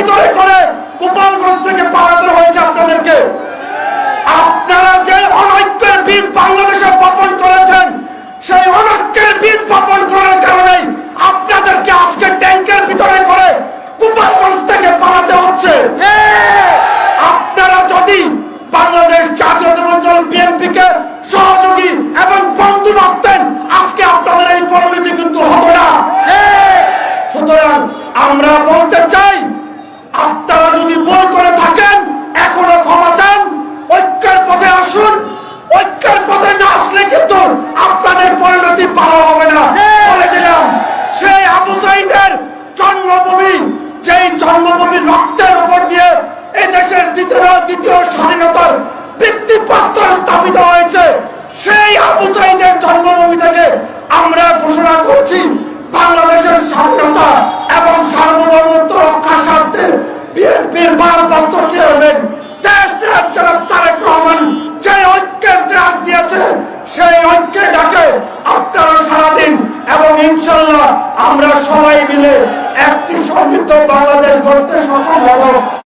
ভিতরে করে গোপালগঞ্জ থেকে পাঠাতে হয়েছে আপনাদেরকে। আপনারা যে অনৈক্যের বীজ বাংলাদেশে বপন করেছেন, সেই অনৈক্যের বীজ বপন করার কারণে আপনাদেরকে আজকে ট্যাঙ্কের ভিতরে করে গোপালগঞ্জ থেকে পাঠাতে হচ্ছে। আপনারা যদি বাংলাদেশ জাতীয় দল বিএনপি কে সহযোগী এবং বন্ধু ভাবতেন, আজকে আপনাদের এই পরিণতি কিন্তু হবে না। সুতরাং আমরা বলতে চাই জন্মভূমি, যেই জন্মভূমির রক্তের উপর দিয়ে এই দেশের দ্বিতীয় দ্বিতীয় স্বাধীনতার ভিত্তিপ্রস্তর স্থাপিত হয়েছে, সেই আবু সাইদের জন্মভূমি থেকে আমরা ঘোষণা করছি বাংলাদেশের স্বাধীনতা এবং সার্বভৌমত্ব রক্ষার স্বার্থে বিএনপির ভারপ্রাপ্ত চেয়ারম্যান দেশ জনাব তারেক রহমান যে ঐক্যের ডাক দিয়েছে, সেই ঐক্যের ডাকে আপনারা সারাদিন এবং ইনশাল্লাহ আমরা একটি সমৃদ্ধ বাংলাদেশ গড়তে সক্ষম হব